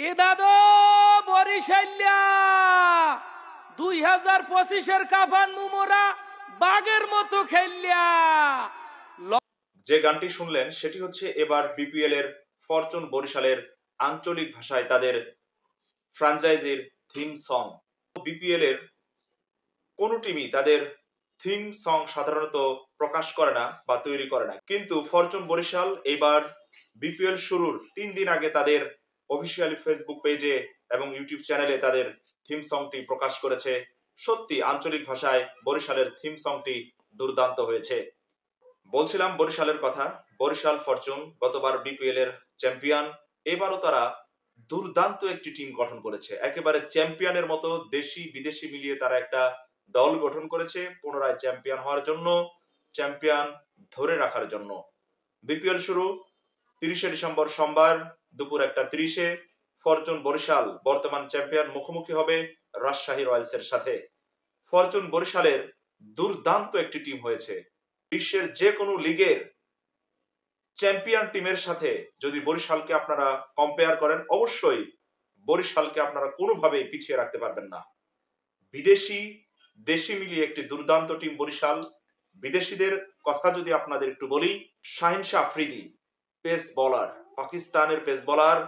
এ দাদো বরিশাল্যা দুই হাজার পঁচিশের কাফান মুমোরা বাঘের মতো খেললিয়া যে গানটি শুনলেন, সেটি হচ্ছে এবার বিপিএল এর ফরচুন বরিশালের আঞ্চলিক ভাষায় তাদের ফ্রাঞ্চাইজির থিম সং। বিপিএল এর কোন টিমই তাদের থিম সং সাধারণত প্রকাশ করে না বা তৈরি করে না। কিন্তু ফরচুন বরিশাল এবার বিপিএল শুরুর তিন দিন আগে তাদের অফিসিয়ালি ফেসবুক পেজে এবং ইউটিউব চ্যানেলে তাদের থিম সংটি প্রকাশ করেছে। সত্যি, আঞ্চলিক ভাষায় বরিশালের থিম সংটি দুর্দান্ত হয়েছে। বলছিলাম বরিশালের কথা, বরিশাল ফরচুন গতবার বিপিএল এর চ্যাম্পিয়ন এবারও তারা দুর্দান্ত একটি টিম গঠন করেছে। একেবারে চ্যাম্পিয়নের মতো দেশি বিদেশি মিলিয়ে তারা একটা দল গঠন করেছে পুনরায় চ্যাম্পিয়ন হওয়ার জন্য চ্যাম্পিয়ন ধরে রাখার জন্য। বিপিএল শুরু তিরিশে ডিসেম্বর সোমবার। দুপুর একটা তিরিশে, ফরচুন বরিশাল বর্তমান চ্যাম্পিয়ন মুখোমুখি হবে রাজশাহী রয়্যালস এর সাথে। ফরচুন বরিশালের দুর্দান্ত একটি টিম হয়েছে। বিশ্বের যে কোনো লিগের চ্যাম্পিয়ন টিমের সাথে যদি বরিশালকে আপনারা কম্পেয়ার করেন, অবশ্যই বরিশালকে আপনারা কোনোভাবেই পিছিয়ে রাখতে পারবেন না। বিদেশি, দেশি মিলিয়ে একটি দুর্দান্ত টিম বরিশাল। বিদেশিদের কথা যদি আপনাদের একটু বলি, শাহিন শাহ আফ্রিদি, পেস বলার। পাকিস্তানের পেস বলার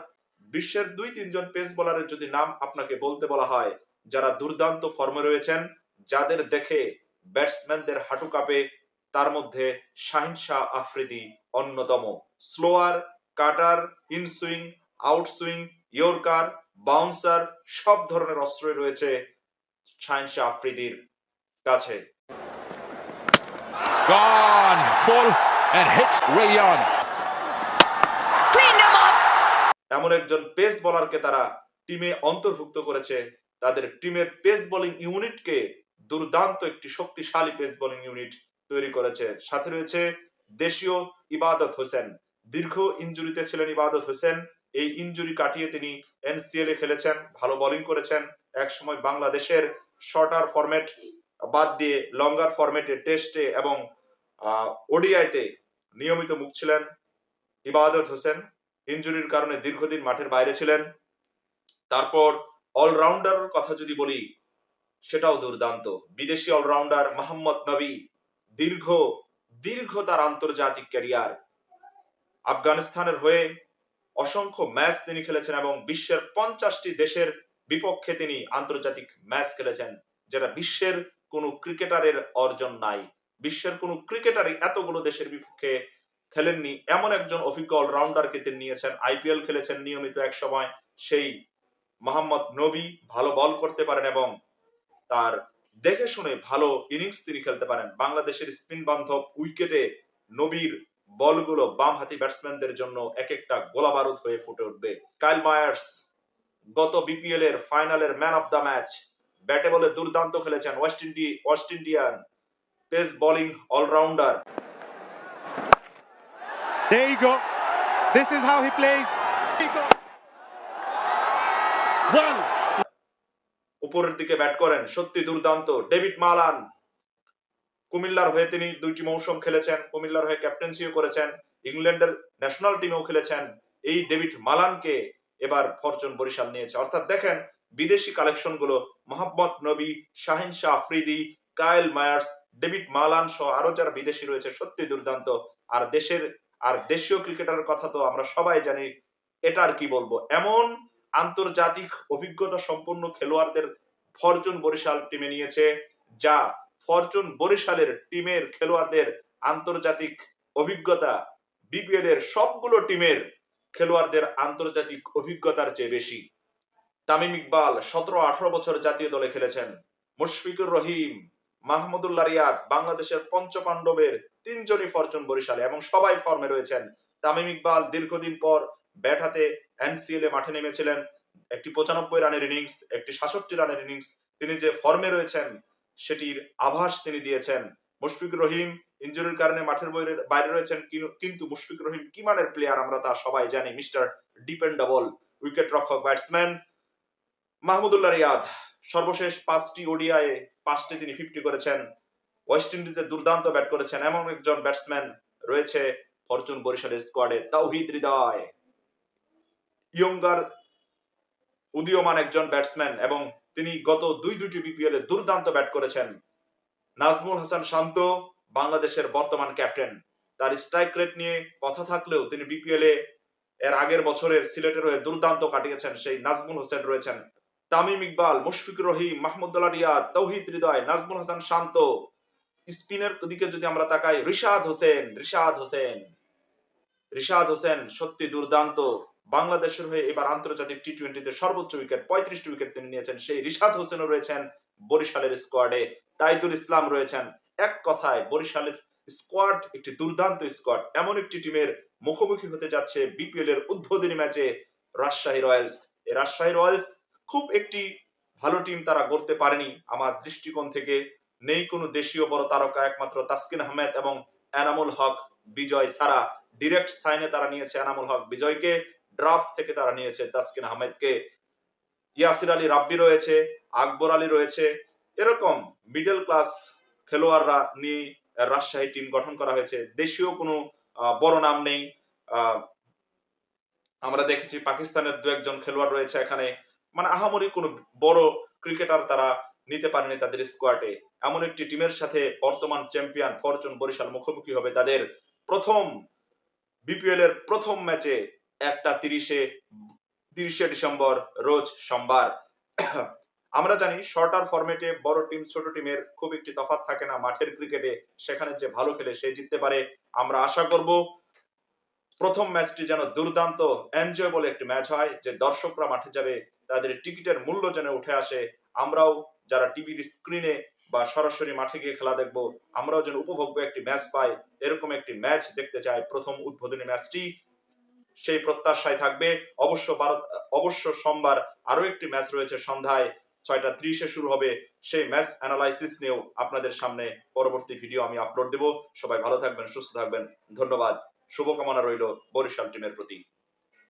বিশ্বের দুই তিনজন পেস বলারের যদি নাম আপনাকে বলতে বলা হয়, যারা দুর্দান্ত ফর্মে রয়েছেন, যাদের দেখে ব্যাটসম্যানদের হাঁটু কাঁপে, তার মধ্যে শাহিন শাহ আফ্রিদি অন্যতম slower cutter inswing outswing yorker bouncer সব ধরনের অস্ত্রই রয়েছে শাহিন শাহ আফ্রিদির কাছে Gone, full, and hits Rayon. এমন একজন পেস বোলারকে তারা টিমে অন্তর্ভুক্ত করেছে। তাদের টিমের পেস বোলিং ইউনিটকে দুর্দান্ত একটি শক্তিশালী পেস বোলিং ইউনিট তৈরি করেছে। সাথে রয়েছে দেশীয় ইবাদত হোসেন। দীর্ঘ ইনজুরিতে ছিলেন ইবাদত হোসেন। এই ইনজুরি কাটিয়ে তিনি এনসিএল এ খেলেছেন, ভালো বোলিং করেছেন। এক সময় বাংলাদেশের শর্টার ফরম্যাট বাদ দিয়ে লঙ্গার ফরম্যাটে টেস্টে এবং ওডিআইতে নিয়মিত মুখ ছিলেন ইবাদত হোসেন। ইনজুরির কারণে দীর্ঘদিন মাঠের বাইরে ছিলেন। তারপর অলরাউন্ডার কথা যদি বলি, সেটাও দুর্দান্ত। বিদেশি অলরাউন্ডার মোহাম্মদ নবী দীর্ঘ দীর্ঘ তার আন্তর্জাতিক ক্যারিয়ার আফগানিস্তানের হয়ে অসংখ্য ম্যাচ তিনি খেলেছেন এবং বিশ্বের পঞ্চাশটি দেশের বিপক্ষে তিনি আন্তর্জাতিক ম্যাচ খেলেছেন, যেটা বিশ্বের কোনো ক্রিকেটারের অর্জন নাই। বিশ্বের কোনো ক্রিকেটারই এতগুলো দেশের বিপক্ষে খেলেননি। এমন একজন অভিজ্ঞ অলরাউন্ডারকে তিনি নিয়েছেন। আইপিএল খেলেছেন নিয়মিত এক সময়। সেই মোহাম্মদ নবী ভালো বল করতে পারেন এবং তার দেখে শুনে ভালো ইনিংস তিনি খেলতে পারেন। বাংলাদেশের স্পিন বান্ধব উইকেটে নবীর বলগুলো বাম হাতি ব্যাটসম্যানদের জন্য এক একটা গোলা বারুদ হয়ে ফুটে উঠবে। কাইল মায়ার্স গত বিপিএল এর ফাইনালের ম্যান অফ দ্য ম্যাচ ব্যাটে বলে দুর্দান্ত খেলেছেন West indie West Indian pace bowling allrounder There you go. This is how he plays. One. উপরের দিকে ব্যাট করেন। সত্যি দুর্দান্ত। David Malan. কুমিল্লার হয়ে তিনি দুইটি মৌসুম খেলেছেন। কুমিল্লার হয়ে ক্যাপ্টেন্সিও করেছেন। ইংল্যান্ডের ন্যাশনাল টিমেও খেলেছেন। এই ডেভিড মালানকে এবার ফরচুন বরিশাল নিয়েছে। অর্থাৎ দেখেন, বিদেশি কালেকশনগুলো Mohammad Nabi, Shaheen Shah Afridi, Kyle Mayers, David Malan সহ আরও যারা বিদেশি রয়েছে, সত্যি দুর্দান্ত। আর দেশের আর দেশীয় ক্রিকেটারের কথা তো আমরা সবাই জানি, এটা আর কি বলব? এমন আন্তর্জাতিক অভিজ্ঞতা সম্পন্ন খেলোয়াড়দের ফরচুন বরিশাল টিমে নিয়েছে, যা ফরচুন বরিশালের টিমের খেলোয়াড়দের আন্তর্জাতিক অভিজ্ঞতা বিপিএল এর সবগুলো টিমের খেলোয়াড়দের আন্তর্জাতিক অভিজ্ঞতার চেয়ে বেশি। তামিম ইকবাল, সতেরো আঠারো বছর জাতীয় দলে খেলেছেন। মুশফিকুর রহিম মাহমুদুল্লাহ রিয়াদ বাংলাদেশের পঞ্চপাণ্ডবের তিনজনই ফরচুন বরিশালে এবং সবাই ফর্মে রয়েছেন। তামিম ইকবাল দীর্ঘদিন পর ব্যাট হাতে এনসিএল এ মাঠে নেমেছিলেন। একটি পঁচানব্বই রানের ইনিংস, একটি সাতষট্টি রানের ইনিংস, তিনি যে ফর্মে রয়েছেন সেটির আভাস তিনি দিয়েছেন। মুশফিক রহিম ইঞ্জুরির কারণে মাঠের বাইরে বাইরে রয়েছেন কিন্তু মুশফিক রহিম কি মানের প্লেয়ার আমরা তা সবাই জানি, মিস্টার ডিপেন্ডাবল উইকেট রক্ষক ব্যাটসম্যান মাহমুদুল্লাহ রিয়াদ। সর্বশেষ পাঁচটি ওডিআই পাঁচটি তিনি ফিফটি করেছেন। ওয়েস্ট ইন্ডিজে দুর্দান্ত ব্যাট করেছেন। এমন একজন ব্যাটসম্যান রয়েছে ফরচুন বরিশালের স্কোয়াডে তাওহিদ হৃদয়। ইয়ঙ্গার উদীয়মান একজন ব্যাটসম্যান এবং তিনি গত দুই দুটি বিপিএল এ দুর্দান্ত ব্যাট করেছেন। নাজমুল হাসান শান্ত বাংলাদেশের বর্তমান ক্যাপ্টেন তার স্ট্রাইক রেট নিয়ে কথা থাকলেও তিনি বিপিএল এর আগের বছরের সিলেটের হয়ে দুর্দান্ত কাটিয়েছেন সেই নাজমুল হোসেন রয়েছেন। তামিম ইকবাল, মুশফিকুর রহিম, মাহমুদুল্লাহ রিয়াদ, তৌহিদ হৃদয়, নাজমুল হাসান শান্ত। স্পিনের দিকে যদি আমরা তাকাই, রিশাদ হোসেন রিশাদ হোসেন রিশাদ হোসেন সত্যি দুর্দান্ত। বাংলাদেশের হয়ে এবার আন্তর্জাতিক টি টোয়েন্টিতে সর্বোচ্চ উইকেট পঁয়ত্রিশটি উইকেট তিনি নিয়েছেন। সেই রিশাদ হোসেনও রয়েছেন বরিশালের স্কোয়াডে তাইজুল ইসলাম রয়েছেন এক কথায় বরিশালের স্কোয়াড একটি দুর্দান্ত স্কোয়াড এমন একটি টিমের মুখোমুখি হতে যাচ্ছে বিপিএল এর উদ্বোধনী ম্যাচে রাজশাহী রয়্যালস। এই রাজশাহী রয়্যালস খুব একটি ভালো টিম তারা করতে পারেনি। আমার দৃষ্টিকোণ থেকে নেই কোনো দেশীয় বড় তারকা, একমাত্র তাসকিন আহমেদ এবং এনামুল হক, বিজয় ছাড়া ডিরেক্ট সাইনে তারা নিয়েছে এনামুল হক বিজয়কে ড্রাফট থেকে তারা নিয়েছে তাসকিন আহমেদকে। ইয়াসির আলী রাব্বি রয়েছে, আকবর আলী রয়েছে। এরকম মিডল ক্লাস খেলোয়াড়রা নিয়ে রাজশাহী টিম গঠন করা হয়েছে। দেশীয় কোনো বড় নাম নেই। আমরা দেখেছি পাকিস্তানের দু একজন খেলোয়াড় রয়েছে এখানে। মানে আহামরি কোনো বড় ক্রিকেটার তারা নিতে পারেনি তাদের স্কোয়াডে এমন একটি টিমের সাথে বর্তমান চ্যাম্পিয়ন ফরচুন বরিশাল মুখোমুখি হবে তাদের প্রথম বিপিএল এর প্রথম ম্যাচে একটা তিরিশে তিরিশে ডিসেম্বর রোজ সোমবার। আমরা জানি শর্টার ফরম্যাটে বড় টিম ছোট টিমের খুব একটি তফাৎ থাকে না। মাঠের ক্রিকেটে সেখানে যে ভালো খেলে সে জিততে পারে। আমরা আশা করব প্রথম ম্যাচটি যেন দুর্দান্ত এনজয়েবল একটি ম্যাচ হয়, যে দর্শকরা মাঠে যাবে তাদের টিকিটের মূল্য যেন উঠে আসে, আমরাও যারা টিভির স্ক্রিনে বা সরাসরি মাঠে গিয়ে খেলা দেখব, আমরাও যেন উপভোগ্য একটি ম্যাচ পাই, এরকম একটি ম্যাচ দেখতে চাই, প্রথম উদ্বোধনী ম্যাচটি সেই প্রত্যাশায় থাকবে। অবশ্য ভারত, অবশ্য সোমবার আরও একটি ম্যাচ রয়েছে সন্ধ্যায়, ছয়টা ত্রিশে শুরু হবে। সেই ম্যাচ অ্যানালাইসিস নিয়েও আপনাদের সামনে পরবর্তী ভিডিও আমি আপলোড দেব। সবাই ভালো থাকবেন, সুস্থ থাকবেন। ধন্যবাদ। শুভকামনা রইল বরিশাল টিমের প্রতি।